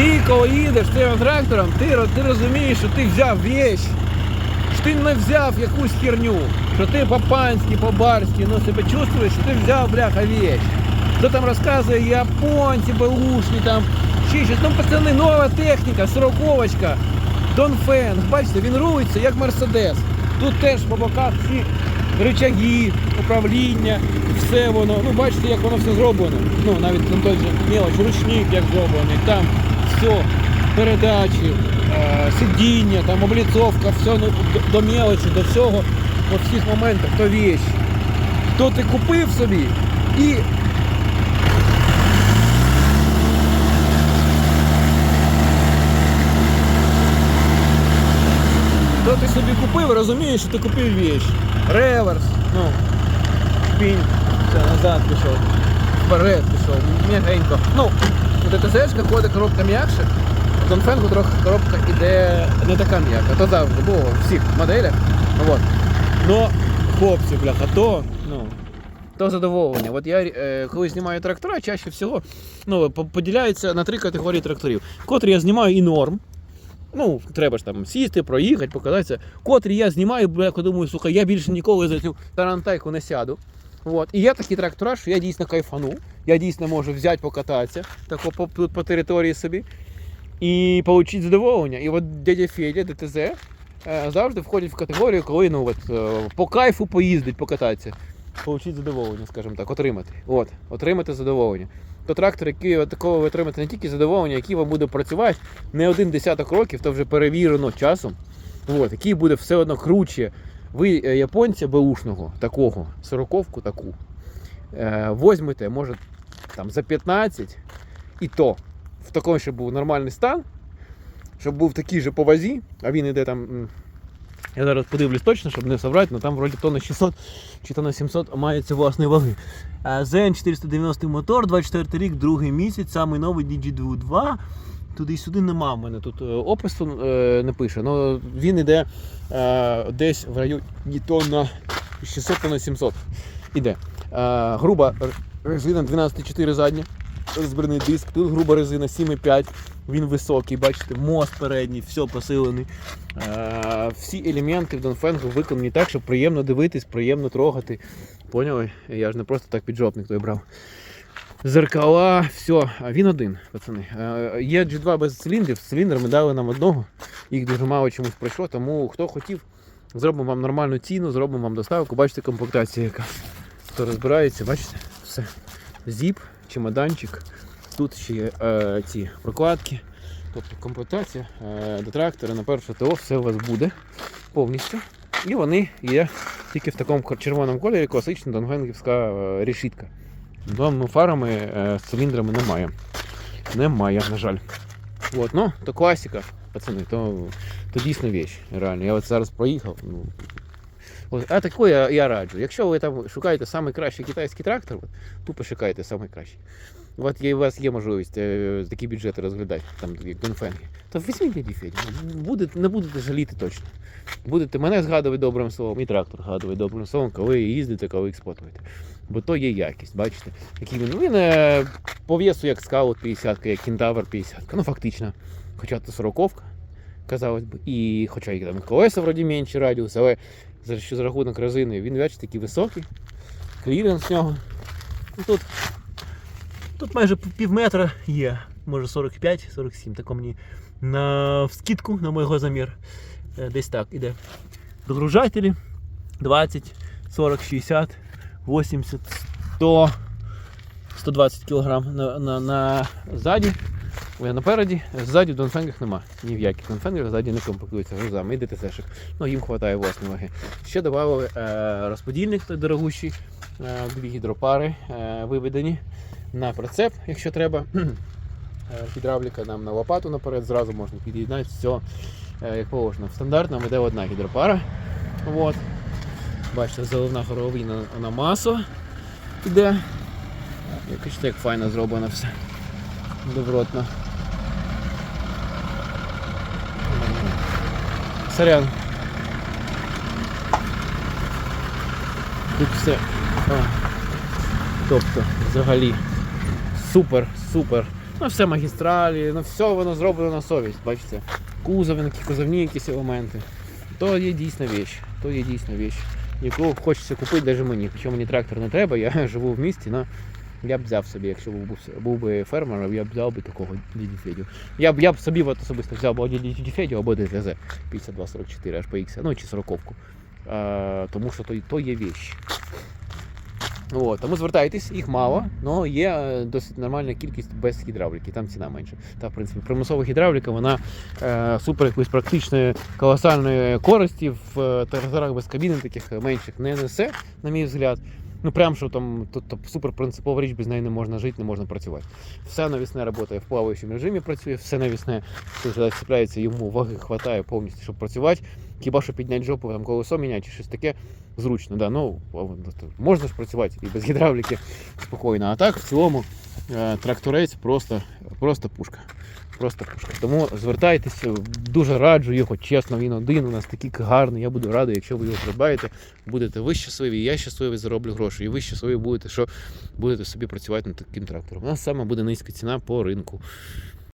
Ти, коли їдеш цим трактором, ти, ти розумієш, що ти взяв вещь, що ти не взяв якусь херню, що ти по-панськи, по-барськи, ну себе чувствуєш, що ти взяв, бляха, вещь. Хто там розказує, японці, беушні, там, ще щось. Ну, пацани, нова техніка, сороковочка, Донфенг, бачите, він рулиться як Мерседес. Тут теж по боках всі рычаги, управління, все воно. Ну, бачите, як воно все зроблено. Ну, навіть там той же мелоч, ручник як зроблений, там все, передачі, е, сидіння, там обліцовка, все ну, до, мелочі, до всього, по всіх моментах, то вещь. То ти купив собі і То ти собі купив, розумієш, що ти купив вещь. Реверс, ну, шпінь, все, назад пішов, вперед пішов, м'ягенько. Ну, ДТЗшка ходить коробка м'якше, у Донфенгу трохи коробка іде не така м'яка. То завжди було у всіх моделях. Ну, от. Но, хлопці, бляха, то, ну, то задоволення. От я е, коли знімаю трактора, чаще всього ну, поділяються на три категорії тракторів. Котрі я знімаю і норм. Ну, треба ж там сісти, проїхати, покататися. Котрі я знімаю, бо я думаю, слухай, я більше ніколи за цю тарантайку не сяду. От. І є такі трактора, що я дійсно кайфану, я дійсно можу взяти покататися тако по, по, по території собі і отримати задоволення. І от дядя Федя, ДТЗ, е, завжди входить в категорію, коли ну, от, е, по кайфу поїздить, покататися. Получити задоволення, скажімо так, отримати. От, отримати задоволення. То трактор, який такого ви отримаєте не тільки задоволення, який вам буде працювати не один десяток років, то вже перевірено часом. От, який буде все одно круче. Ви е, японця беушного, такого, сороковку таку, е, возьмете, може там за 15 і то в такому, щоб був нормальний стан, щоб був такий же по вазі, а він іде там. Я зараз подивлюсь точно, щоб не соврати, але там вроді то на 600 чи то на 700 мається власної ваги. Е, ZN490 мотор, 24 рік, другий місяць, самий новий DG2.2 туди-сюди нема в мене тут е, опису е, не пише. Ну, Він йде е, десь в районі тонна 600-700. Іде. Груба резина 12,4 задня. Розбірний диск, тут груба резина 7,5, він високий, бачите, мост передній, все посилений. Е, Всі елементи в Донфенгу виконані так, щоб приємно дивитись, приємно трогати. Поняли? Я ж не просто так піджопник той брав. Зеркала, все, а він один, пацани. Е, Є G2 без циліндрів, з циліндрами дали нам одного, їх дуже мало чомусь пройшло, тому хто хотів, зробимо вам нормальну ціну, зробимо вам доставку. Бачите, комплектація яка. Хто розбирається, бачите, все. Зіп, чемоданчик. Тут ще є е, ці прокладки. Тобто комплектація е, до трактора на перше ТО все у вас буде повністю. І вони є тільки в такому червоному кольорі, класична донгенгівська е, решітка. Двома фарами е, з циліндрами немає. Немає, на жаль. От, ну, то класика, пацани, то, то дійсно віч. реально. Я от зараз проїхав. Ну, от, а таку я, я раджу. Якщо ви там шукаєте найкращий китайський трактор, тупо шукайте найкращий. От є, у вас є можливість е, такі бюджети розглядати, там як Донфенги, то візьміть дяді Федю. Будете, не будете жаліти точно. Будете мене згадувати добрим словом, і трактор згадувати добрим словом, коли їздите, коли експлуатуєте. Бо то є якість, бачите? Який він, він е, по весу як скаут 50, як кентавр 50. Ну фактично. Хоча це 40 казалось би. І хоча і там колеса вроді менші радіус, але за, що за рахунок резини він бачите, такий високий. Кліренс в нього. Ну, Тут, тут майже пів метра є, може 45-47, тако мені на вскидку, на мой замір. Е, Десь так іде. Розгружателі 20, 40, 60, 80, 100, 120 кг на, на, на ззаді. Ой, напереді, ззаді в Донфенгах нема. Ні в яких Донфенгах ззаді не комплектуються грузами і ДТСшок. Ну, їм вистачає власної ваги. Ще додали е, розподільник дорогущий, е, дві гідропари е, виведені на прицеп, якщо треба. Е, Гідравліка нам на лопату наперед, зразу можна під'єднати все е, як положено. В стандартному йде одна гідропара. От. Бачите, заливна горловина на масу іде. Якось так файно зроблено все. Добротно. Сорян. Тут все. О. Тобто, взагалі, супер, супер Ну, все магістралі, ну все воно зроблено на совість, бачите. Кузови, які кузовні якісь елементи. То є дійсна віч. То є дійсна віч. Яку хочеться купити навіть мені. Хоча мені трактор не треба, я живу в місті, але я б взяв собі, якщо був, був би фермером, я б взяв би такого діді Федю. Я б, я б собі от особисто взяв або діді Федю, або ДТЗ 5244 аж PX, ну чи 40 а, тому що то, то є віч. От, тому звертайтесь, їх мало, але є е, досить нормальна кількість без гідравліки, там ціна менша. Та, в принципі, примусова гідравліка, вона е, супер якоїсь практичної колосальної користі в е, тракторах без кабіни таких менших не несе, на мій взгляд. Ну прям що там тут то, супер принципова річ, без неї не можна жити, не можна працювати. Все навісне працює в плаваючому режимі, працює, все навісне, що цепляється, йому ваги хватає повністю, щоб працювати. Хіба що підняти жопу, там колесо міняти чи щось таке зручно. Да, ну, можна ж працювати і без гідравліки спокійно. А так, в цілому, е, тракторець просто, просто пушка. Просто пушка. Тому звертайтеся, дуже раджу його, чесно, він один у нас такий гарний. Я буду радий, якщо ви його придбаєте, будете ви щасливі, я щасливий зароблю гроші, і ви щасливі будете, що будете собі працювати над таким трактором. У нас саме буде низька ціна по ринку.